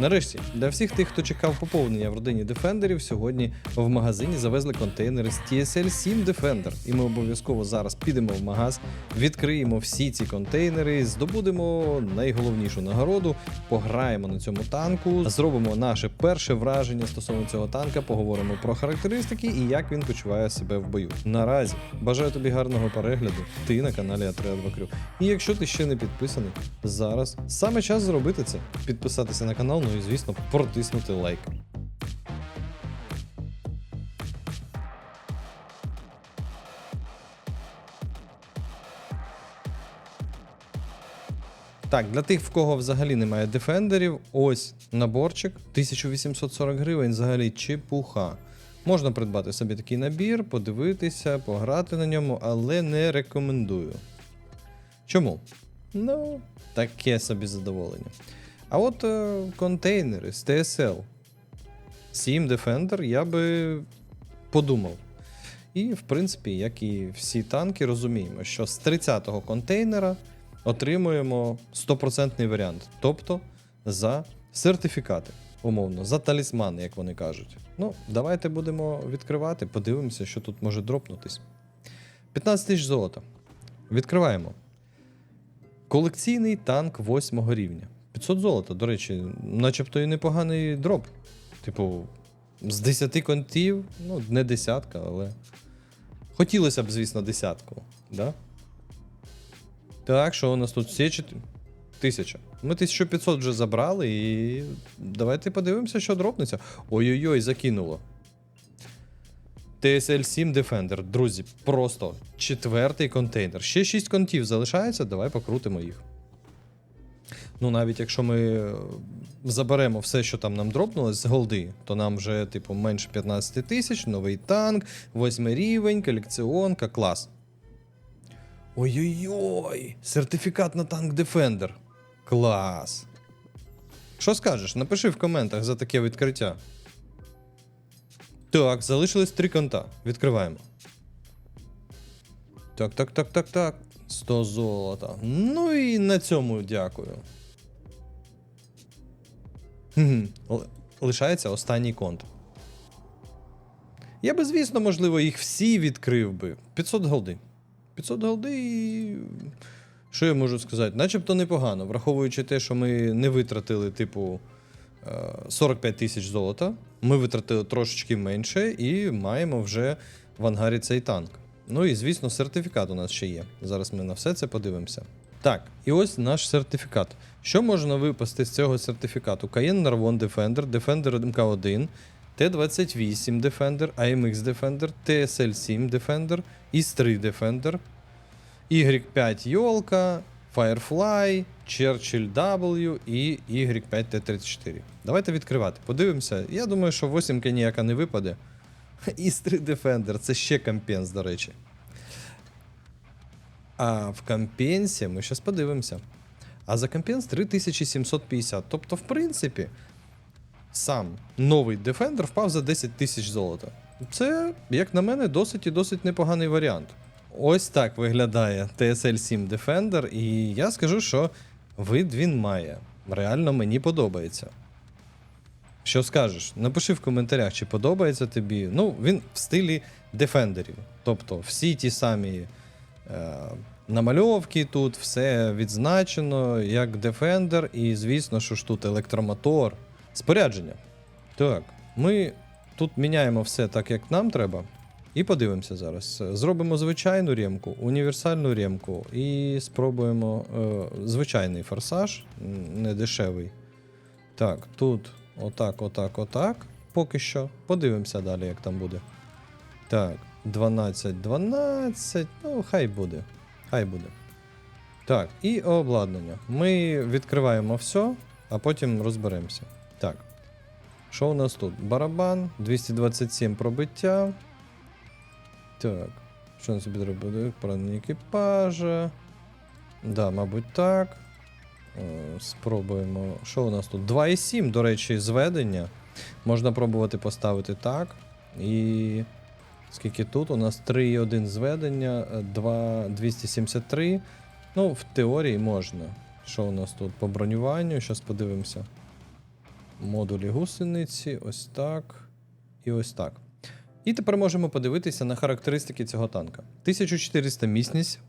Нарешті, для всіх тих, хто чекав поповнення в родині Defenderів, сьогодні в магазині завезли контейнери з TSL 7 Defender. І ми обов'язково зараз підемо в магаз, відкриємо всі ці контейнери, здобудемо найголовнішу нагороду, пограємо на цьому танку, зробимо наше перше враження стосовно цього танка, поговоримо про характеристики і як він почуває себе в бою. Наразі бажаю тобі гарного перегляду. Ти на каналі А3 Крю. І якщо ти ще не підписаний, зараз саме час зробити це. Підписатися на канал, ну і звісно, протиснути лайк. Так, для тих, в кого взагалі немає дефендерів, ось наборчик 1840 гривень, взагалі чепуха. Можна придбати собі такий набір, подивитися, пограти на ньому, але не рекомендую. Чому? Ну, таке собі задоволення. А от е, контейнери з TSL 7 Defender я би подумав. І, в принципі, як і всі танки, розуміємо, що з 30-го контейнера отримуємо 100% варіант. Тобто за сертифікати, умовно, за талісмани, як вони кажуть. Ну, давайте будемо відкривати, подивимося, що тут може дропнутись. 15 тисяч золота. Відкриваємо. Колекційний танк 8 рівня. 500 золота, до речі, начебто і непоганий дроп. Типу, з 10 контів, ну, не десятка, але. Хотілося б, звісно, десятку. Да? Так, що у нас тут всі чот- Тисяча. Ми 1500 вже забрали і. Давайте подивимося, що дропнеться. Ой-ой-ой, закинуло. TSL 7 Defender. Друзі, просто четвертий контейнер. Ще 6 контів залишається, давай покрутимо їх. Ну, навіть якщо ми е, заберемо все, що там нам дропнулось з голди, то нам вже, типу, менше 15 тисяч, новий танк, 8 рівень, колекціонка, клас. Ой-ой-ой! Сертифікат на танк Defender. Клас. Що скажеш? Напиши в коментах за таке відкриття. Так, залишилось три конта. Відкриваємо. Так, так, так, так, так. 100 золота. Ну і на цьому дякую. Лишається останній конт. Я би, звісно, можливо, їх всі відкрив би. 500 голди. 500 голди і. Що я можу сказати? Начебто непогано, враховуючи те, що ми не витратили, типу, е, 45 тисяч золота. Ми витратили трошечки менше і маємо вже в ангарі цей танк. Ну і звісно, сертифікат у нас ще є. Зараз ми на все це подивимося. Так, і ось наш сертифікат. Що можна випасти з цього сертифікату? Cayenne Narvon Defender, Defender MK1, Т-28 Defender, AMX Defender, TSL-7 Defender, IS-3 Defender, Y5 Йолка, Firefly, Churchill W і Y5T34. Давайте відкривати. Подивимося. Я думаю, що 8 ніяка не випаде. IS-3 Defender це ще компенс, до речі. А в компенсі ми зараз подивимося. А за компенс 3750. Тобто, в принципі, сам новий Defender впав за 10 тисяч золота. Це, як на мене, досить і досить непоганий варіант. Ось так виглядає TSL 7 Defender, і я скажу, що вид він має. Реально мені подобається. Що скажеш? Напиши в коментарях, чи подобається тобі. Ну, він в стилі дефендерів. Тобто всі ті самі е, намальовки тут, все відзначено як Defender, і звісно, що ж тут електромотор. Спорядження. Так, ми тут міняємо все так, як нам треба. І подивимося зараз. Зробимо звичайну ремку, універсальну ремку і спробуємо е, звичайний форсаж, не дешевий. Так, тут отак, отак, отак. Поки що. Подивимося далі, як там буде. Так, 12, 12. Ну, хай буде. Хай буде. Так, і обладнання. Ми відкриваємо все, а потім розберемося. Так. Що у нас тут? Барабан, 227 пробиття. Так. Що собі зробив? Поранення екіпажа. Да, мабуть, так. Е, Спробуємо. Що у нас тут? 2,7, до речі, зведення. Можна пробувати поставити так. І. Скільки тут? У нас 3,1 зведення, е, 2, 273. Ну, в теорії можна. Що у нас тут по бронюванню? Зараз подивимося. Модулі гусениці, ось так. І ось так. І тепер можемо подивитися на характеристики цього танка. 1400 міцність.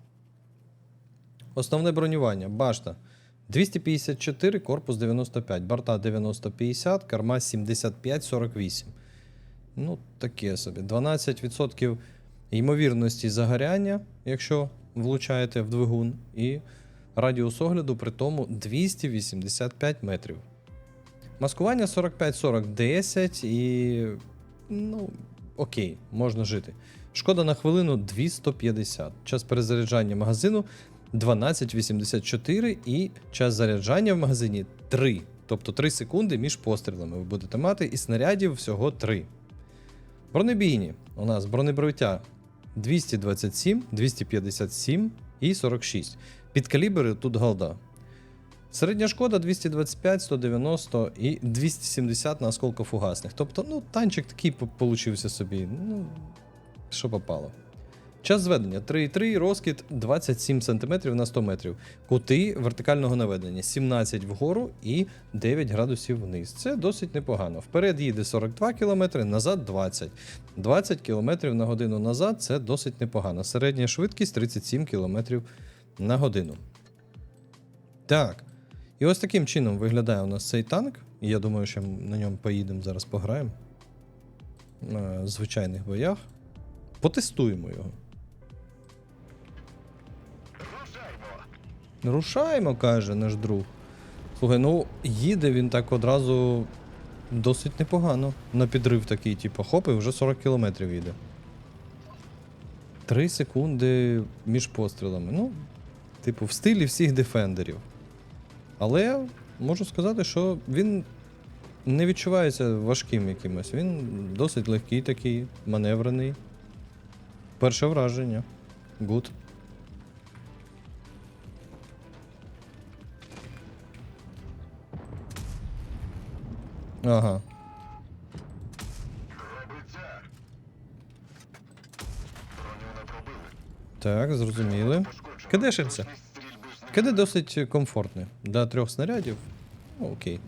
Основне бронювання. Башта 254, корпус 95, борта 90-50, корма 75-48. Ну, таке собі. 12% ймовірності загоряння, якщо влучаєте в двигун, і радіус огляду при тому 285 метрів. Маскування 45-40 10 і. Ну, окей, можна жити. Шкода на хвилину 250. Час перезаряджання магазину 12.84 і час заряджання в магазині 3. Тобто 3 секунди між пострілами ви будете мати, і снарядів всього 3. Бронебійні. У нас бронебриття 227, 257 і 46. Під калібри тут голда. Середня шкода 225, 190 і 270 на осколкофугасних. Тобто, ну, танчик такий по- получився собі. Ну, що попало. Час зведення 3,3, розкид 27 см на 100 метрів. Кути вертикального наведення 17 вгору і 9 градусів вниз. Це досить непогано. Вперед їде 42 км, назад 20. 20 км на годину назад це досить непогано. Середня швидкість 37 км на годину. Так. І ось таким чином виглядає у нас цей танк. Я думаю, що на ньому поїдемо зараз пограємо. На звичайних боях. Потестуємо його. Рушаємо, каже наш друг. Слухай, ну їде він так одразу досить непогано. На підрив такий, типу, хоп, і вже 40 кілометрів їде. 3 секунди між пострілами. Ну, типу, в стилі всіх дефендерів. Але можу сказати, що він не відчувається важким якимось. Він досить легкий такий, маневрений. Перше враження. Гуд. Ага. Так, зрозуміли. Кидешимося. КД досить комфортне. Для трьох снарядів. Ну, окей.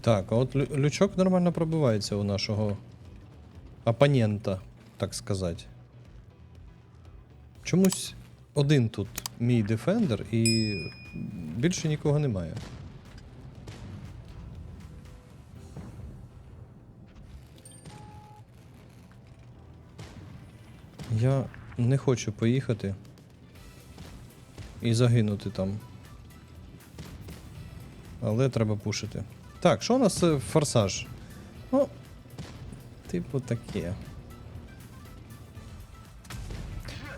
Так, а от лючок нормально пробивається у нашого опонента, так сказати. Чомусь один тут мій дефендер і більше нікого немає. Я не хочу поїхати і загинути там. Але треба пушити. Так, що у нас е, форсаж? Ну, типу таке.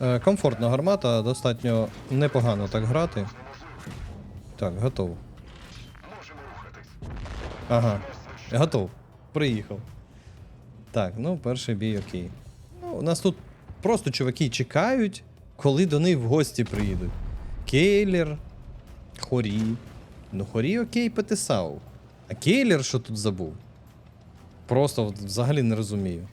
Е, комфортна гармата, достатньо непогано так грати. Так, готов. Ага, готов. Приїхав. Так, ну перший бій окей. Ну, у нас тут просто чуваки чекають, коли до них в гості приїдуть. Кейлер, Хорі. Ну, Хорі окей, Петисау. А Кейлер що тут забув? Просто взагалі не розумію.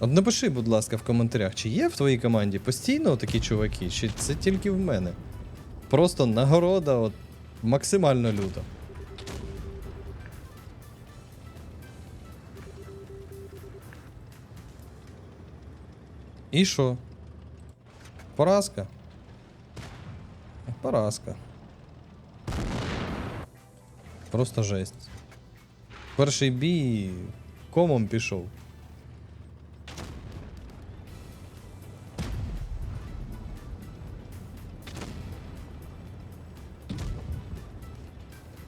От напиши, будь ласка, в коментарях, чи є в твоїй команді постійно такі чуваки, чи це тільки в мене? Просто нагорода от, максимально люта. І що? Поразка? Поразка. Просто жесть. Перший бій комом пішов.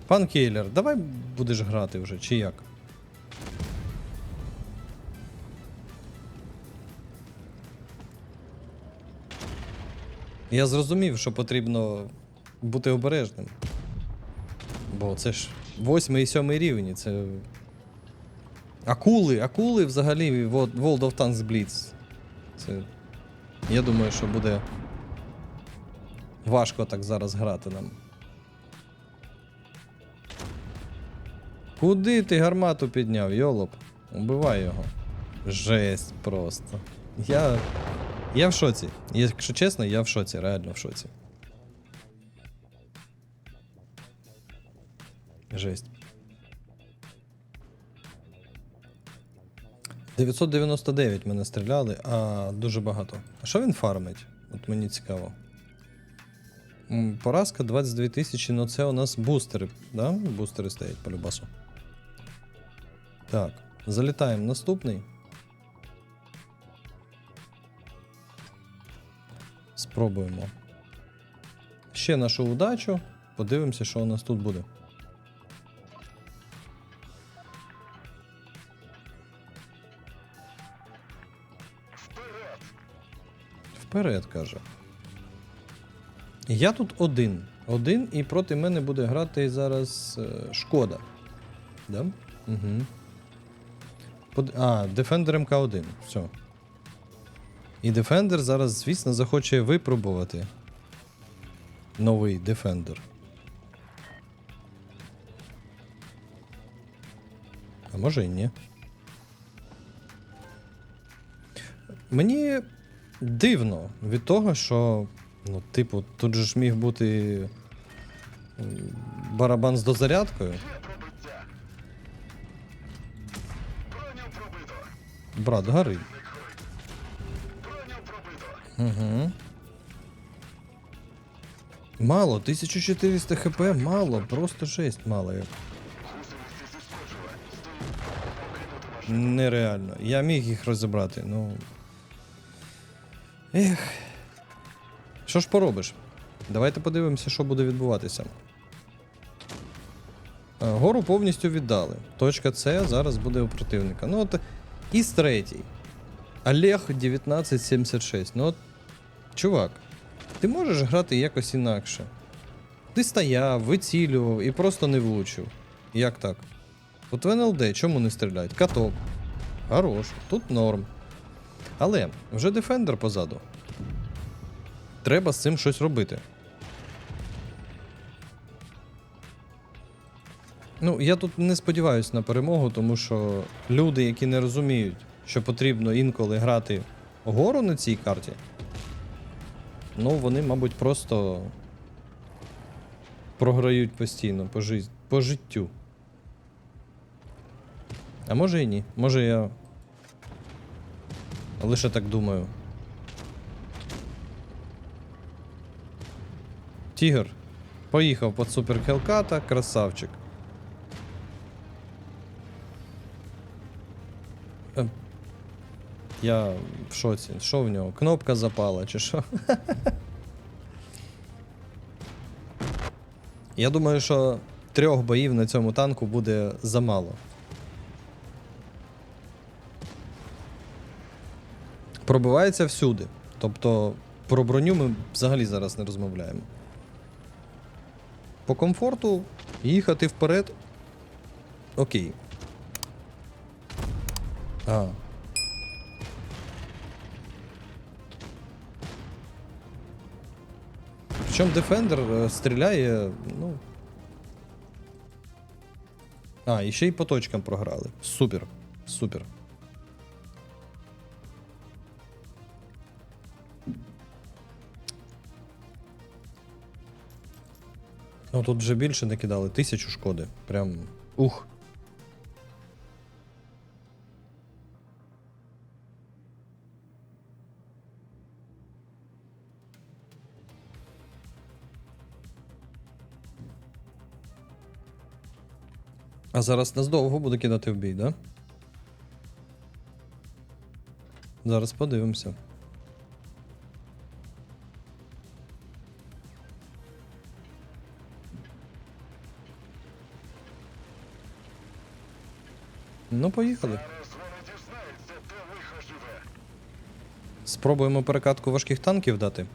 Пан Кейлер, давай будеш грати вже, чи як? Я зрозумів, що потрібно бути обережним. Бо це ж восьмий і сьомий рівні, це. Акули, акули взагалі World of Tanks Blitz. Це. Я думаю, що буде важко так зараз грати нам. Куди ти гармату підняв, йолоп? Убивай його. Жесть просто. Я. Я в шоці. Якщо чесно, я в шоці, реально в шоці. Жесть. 999 мене стріляли, а дуже багато. А що він фармить? От мені цікаво. Поразка 22 тисячі, ну це у нас бустери, да? Бустери стоять по любасу. Так, залітаємо наступний. Спробуємо. Ще нашу удачу. Подивимося, що у нас тут буде. Вперед, каже. Я тут один. Один, і проти мене буде грати зараз е, шкода. Да? Угу. Под... А, Defender МК1. Все. І Defender зараз, звісно, захоче випробувати новий Defender. А може і ні. Мені дивно від того, що, ну, типу, тут же ж міг бути барабан з дозарядкою. Брат, гори. Угу. Мало, 1400 хп, мало, просто жесть мало. Нереально. Я міг їх розібрати, ну. Ех. Що ж поробиш? Давайте подивимося, що буде відбуватися. Е, Гору повністю віддали. Точка С зараз буде у противника. Ну от із третій. Олег 1976. Ну от, чувак, ти можеш грати якось інакше. Ти стояв, вицілював і просто не влучив. Як так? От в НЛД чому не стріляють? Каток. Хорош, тут норм. Але вже Defender позаду. Треба з цим щось робити. Ну, я тут не сподіваюся на перемогу, тому що люди, які не розуміють, що потрібно інколи грати гору на цій карті, ну, вони, мабуть, просто програють постійно по, жи... по життю. А може і ні. Може я лише так думаю. Тігр. Поїхав під супер Хелката, красавчик. Е, Я в шоці. Що в нього? Кнопка запала, чи що? Я думаю, що трьох боїв на цьому танку буде замало. Пробивається всюди. Тобто про броню ми взагалі зараз не розмовляємо. По комфорту їхати вперед. Окей. А. Причому Defender е, стріляє, ну. А, і ще й по точкам програли. Супер. Супер. Ну тут вже більше не кидали, тисячу шкоди. Прям. Ух. А зараз нас довго буде кидати в бій, да? Зараз подивимося. Ну, поїхали. Спробуємо перекатку важких танків дати.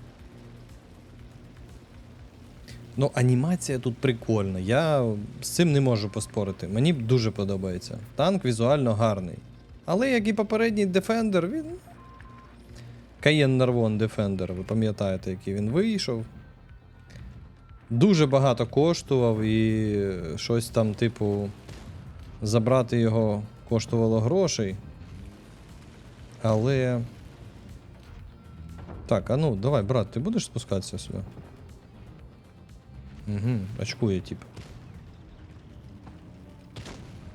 Ну, анімація тут прикольна. Я з цим не можу поспорити. Мені дуже подобається. Танк візуально гарний. Але як і попередній Defender, він. Cayenne Narvon Defender, ви пам'ятаєте, який він вийшов. Дуже багато коштував і щось там, типу. Забрати його коштувало грошей. Але. Так, а ну, давай, брат, ти будеш спускатися сюди? Угу, очкує, тип.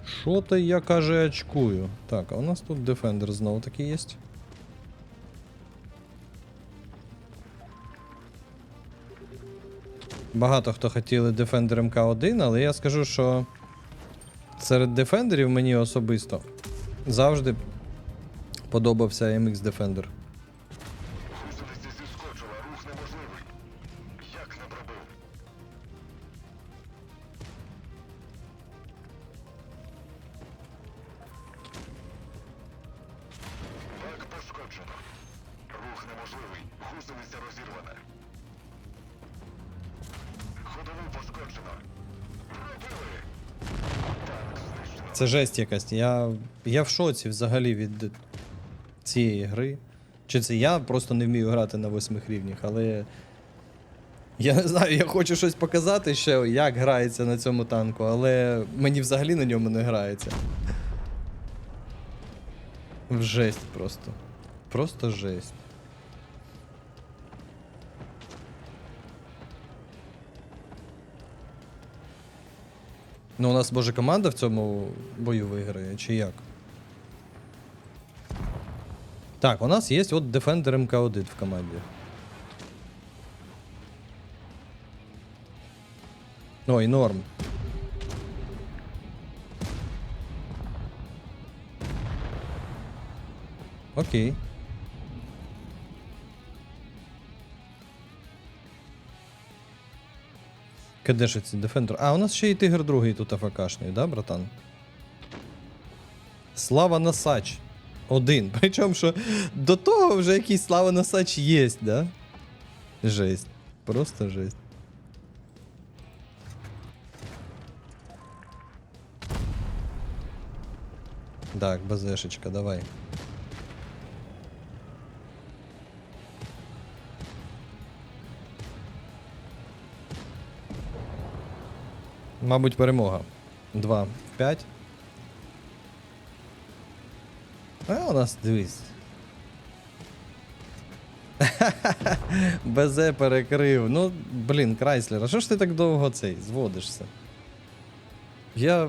Що то я каже очкую? Так, а у нас тут Defender знову таки є. Багато хто хотіли Defender MK1, але я скажу, що серед дефендерів мені особисто завжди подобався MX Defender. Це жесть якась. Я, я в шоці взагалі від цієї гри. Чи це я просто не вмію грати на восьмих рівнях, але. Я не знаю, я хочу щось показати ще, як грається на цьому танку, але мені взагалі на ньому не грається. В жесть просто. Просто жесть. Ну, у нас може команда в цьому бою виграє, чи як? Так, у нас є от Defender МК1 в команді. Ой, норм. Окей. Де ж ці Defender? А, у нас ще й тигр другий тут АФКшний, да, братан? Слава Насач. Один. Причому, що до того вже якийсь Слава Насач є, да? Жесть. Просто жесть. Так, БЗшечка, давай. Мабуть, перемога. 2 5. А у нас дивись. БЗ перекрив. Ну, блін, Крайслер, а що ж ти так довго цей зводишся? Я,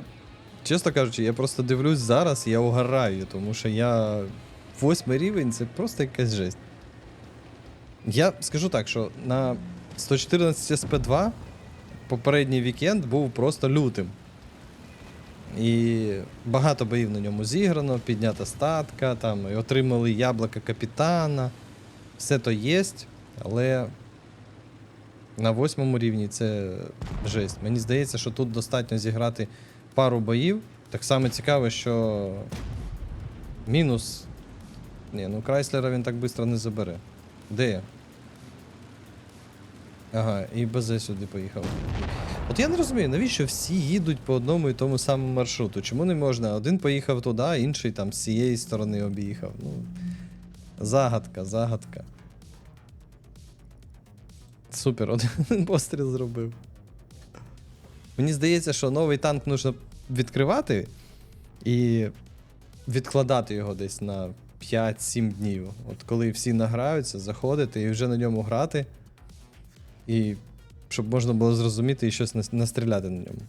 чесно кажучи, я просто дивлюсь зараз, я угораю, тому що я восьмий рівень це просто якась жесть. Я скажу так, що на 114 СП2 попередній вікенд був просто лютим. І багато боїв на ньому зіграно, піднята статка, там, і отримали яблука капітана. Все то є, але на восьмому рівні це жесть. Мені здається, що тут достатньо зіграти пару боїв. Так само цікаво, що мінус. Ні, ну Крайслера він так швидко не забере. Де я? Ага, і БЗ сюди поїхав. От я не розумію, навіщо всі їдуть по одному і тому самому маршруту? Чому не можна? Один поїхав туди, а інший там з цієї сторони об'їхав. Ну, загадка, загадка. Супер, один постріл зробив. Мені здається, що новий танк нужно відкривати і відкладати його десь на 5-7 днів. От коли всі награються, заходити і вже на ньому грати. І щоб можна було зрозуміти і щось настріляти на ньому.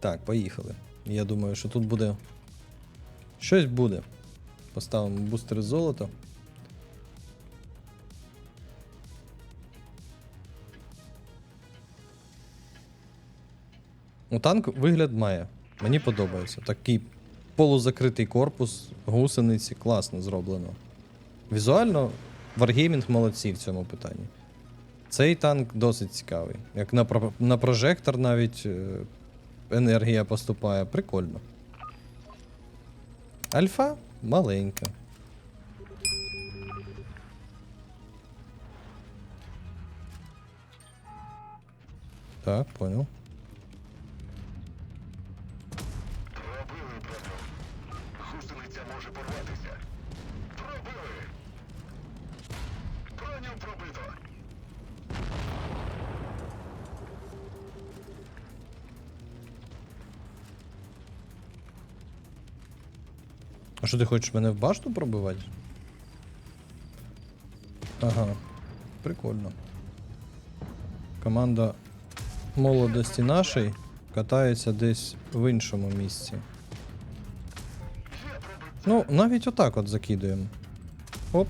Так, поїхали. Я думаю, що тут буде. Щось буде. Поставимо бустер золото. Ну, танк вигляд має. Мені подобається. Такий полузакритий корпус, гусениці, класно зроблено. Візуально Wargaming молодці в цьому питанні. Цей танк досить цікавий. Як на, на прожектор навіть е, енергія поступає. Прикольно. Альфа маленька. Так, понял. А що ти хочеш мене в башту пробивати? Ага. Прикольно. Команда молодості нашої катається десь в іншому місці. Ну, навіть отак от закидуємо. Оп.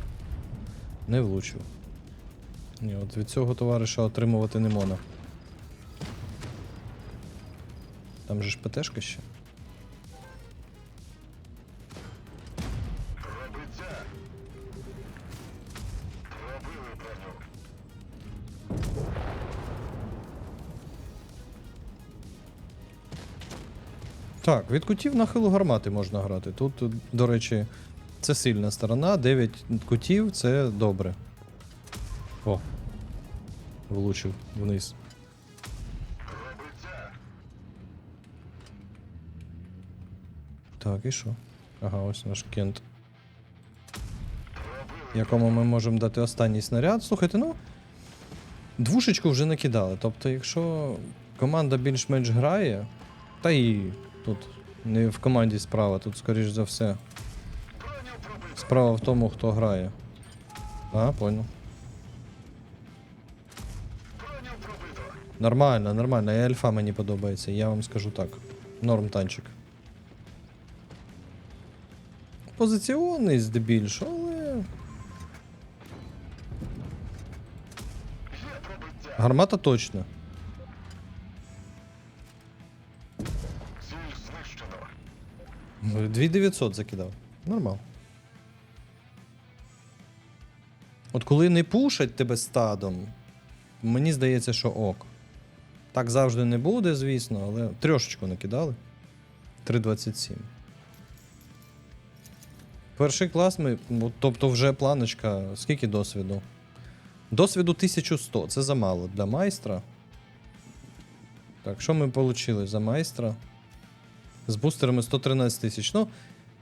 Не влучив. Ні, от від цього товариша отримувати не можна. Там же ж ПТшка ще. Так, від кутів нахилу гармати можна грати. Тут, до речі, це сильна сторона. 9 кутів це добре. О. Влучив вниз. Так, і що? Ага, ось наш кент. Якому ми можемо дати останній снаряд. Слухайте, ну. Двушечку вже накидали. Тобто, якщо команда більш-менш грає, та і тут не в команді справа, тут, скоріш за все, справа в тому, хто грає. А, понял. Нормально, нормально. І альфа мені подобається, я вам скажу так. Норм танчик. Позиціонний здебільшого, але. Гармата точно. 2900 закидав. Нормал. От коли не пушать тебе стадом, мені здається, що ок. Так завжди не буде, звісно, але трьошечку накидали. 3.27. Перший клас ми. ну, Тобто вже планочка. Скільки досвіду? Досвіду 1100. Це замало для майстра. Так, що ми отримали за майстра? З бустерами 113 тисяч. Ну,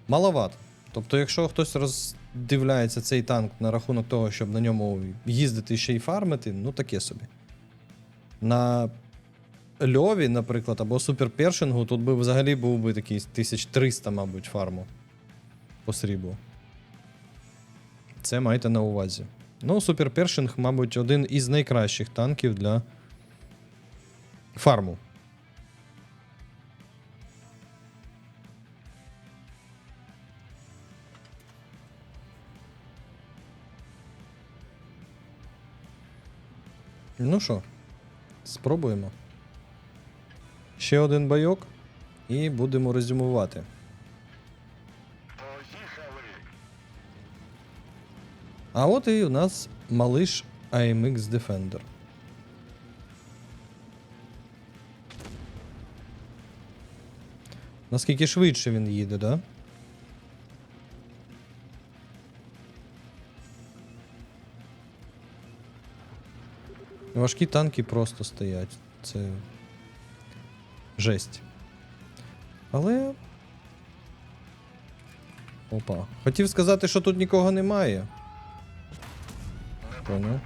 маловато. Тобто, якщо хтось роздивляється цей танк на рахунок того, щоб на ньому їздити ще й фармити, ну таке собі. На Льові, наприклад, або суперпершингу, тут би взагалі був би такий 1300, мабуть, фарму по сріблу. Це майте на увазі. Ну, суперпершинг, мабуть, один із найкращих танків для фарму. Ну що, спробуємо. Ще один бойок і будемо резюмувати. А от і у нас малиш AMX Defender. Наскільки швидше він їде, да? Важкі танки просто стоять. Це. Жесть. Але. Опа. Хотів сказати, що тут нікого немає. Понял.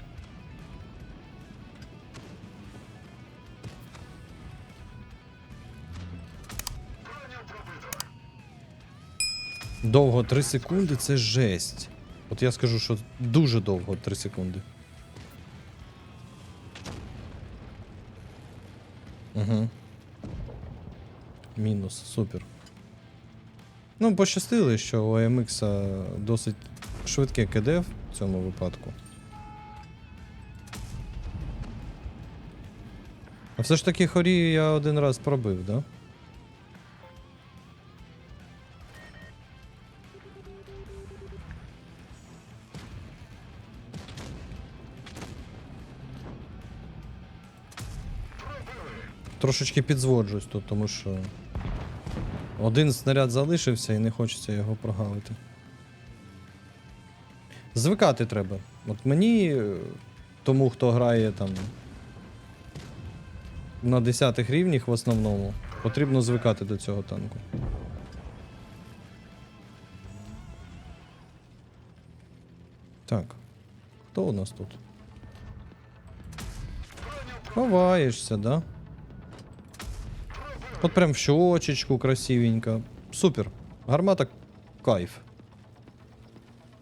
Довго 3 секунди це жесть. От я скажу, що дуже довго 3 секунди. Мінус, супер. Ну, пощастило, що у AMX досить швидке КД в цьому випадку. А все ж таки хорі я один раз пробив, да? Трошечки підзводжусь тут, тому що один снаряд залишився і не хочеться його прогавити. Звикати треба. От мені, е, тому хто грає там на 10 рівнях в основному, потрібно звикати до цього танку. Так. Хто у нас тут? Ховаєшся, да? От прям в щочечку красивенько. Супер. Гармата кайф.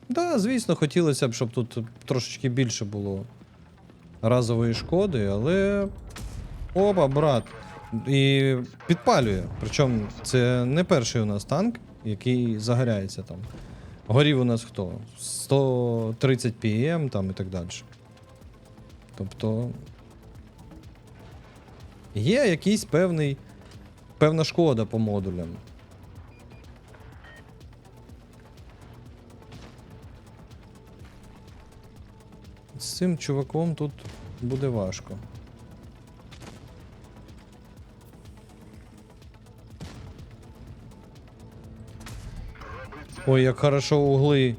Да, звісно, хотілося б, щоб тут трошечки більше було разової шкоди, але. Опа, брат. І підпалює. Причому це не перший у нас танк, який загоряється там. Горів у нас хто? 130 PM там і так далі. Тобто. Є якийсь певний. Певна шкода по модулям. З цим чуваком тут буде важко. Ой, як хорошо угли.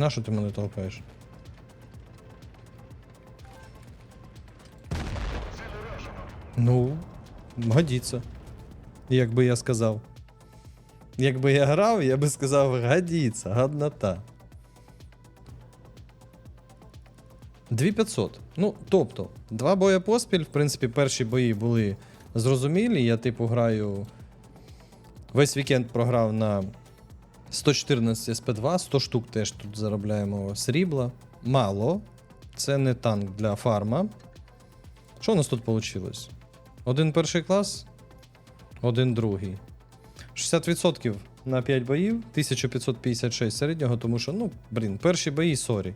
Нащо ти мене толкаєш? Ну, годиться. Як би я сказав. Якби я грав, я би сказав, годиться, гаднота. 2500. Ну, тобто, два бої поспіль, в принципі, перші бої були зрозумілі. Я, типу, граю. Весь вікенд програв на 114 СП2, 100 штук теж тут заробляємо срібла. Мало. Це не танк для фарма. Що у нас тут вийшло? Один перший клас, один другий. 60% на 5 боїв, 1556 середнього, тому що, ну, блін, перші бої, сорі.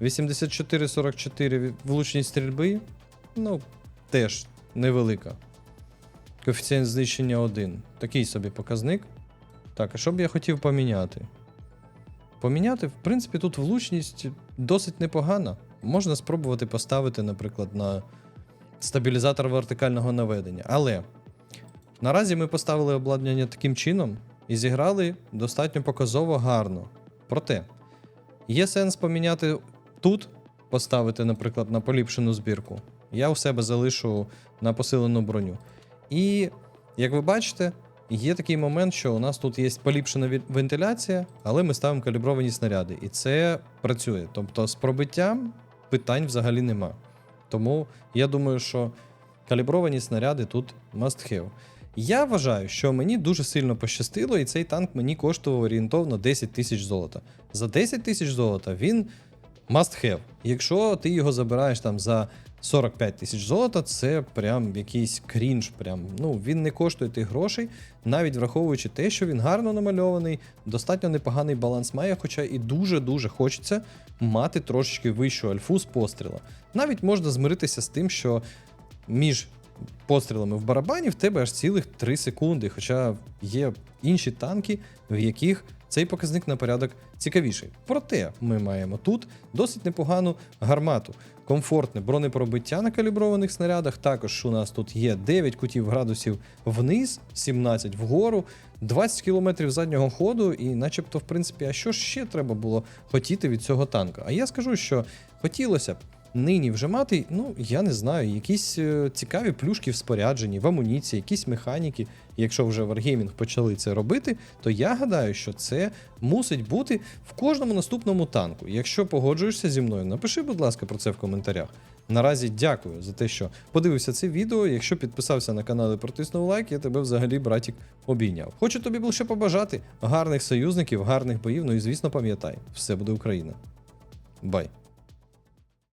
84-44 влучність стрільби, ну, теж невелика. Коефіцієнт знищення 1. Такий собі показник. Так, а що б я хотів поміняти? Поміняти, в принципі, тут влучність досить непогана. Можна спробувати поставити, наприклад, на стабілізатор вертикального наведення. Але наразі ми поставили обладнання таким чином і зіграли достатньо показово гарно. Проте, є сенс поміняти тут, поставити, наприклад, на поліпшену збірку. Я у себе залишу на посилену броню. І, як ви бачите, є такий момент, що у нас тут є поліпшена вентиляція, але ми ставимо калібровані снаряди. І це працює. Тобто з пробиттям питань взагалі нема. Тому я думаю, що калібровані снаряди тут must have. Я вважаю, що мені дуже сильно пощастило, і цей танк мені коштував орієнтовно 10 тисяч золота. За 10 тисяч золота він must have. Якщо ти його забираєш там за 45 тисяч золота, це прям якийсь крінж. Прям. Ну, він не коштує тих грошей, навіть враховуючи те, що він гарно намальований, достатньо непоганий баланс має, хоча і дуже-дуже хочеться мати трошечки вищу альфу з постріла. Навіть можна змиритися з тим, що між пострілами в барабані в тебе аж цілих 3 секунди. Хоча є інші танки, в яких цей показник на порядок цікавіший. Проте ми маємо тут досить непогану гармату, комфортне бронепробиття на каліброваних снарядах. Також у нас тут є 9 кутів градусів вниз, 17 вгору, 20 км заднього ходу, і начебто, в принципі, а що ще треба було хотіти від цього танка? А я скажу, що хотілося б нині вже мати, ну я не знаю, якісь е, цікаві плюшки в спорядженні, в амуніції, якісь механіки. Якщо вже Wargaming почали це робити, то я гадаю, що це мусить бути в кожному наступному танку. Якщо погоджуєшся зі мною, напиши, будь ласка, про це в коментарях. Наразі дякую за те, що подивився це відео. Якщо підписався на канал і протиснув лайк, я тебе взагалі, братік, обійняв. Хочу тобі лише побажати гарних союзників, гарних боїв. Ну і звісно, пам'ятай, все буде Україна. Бай!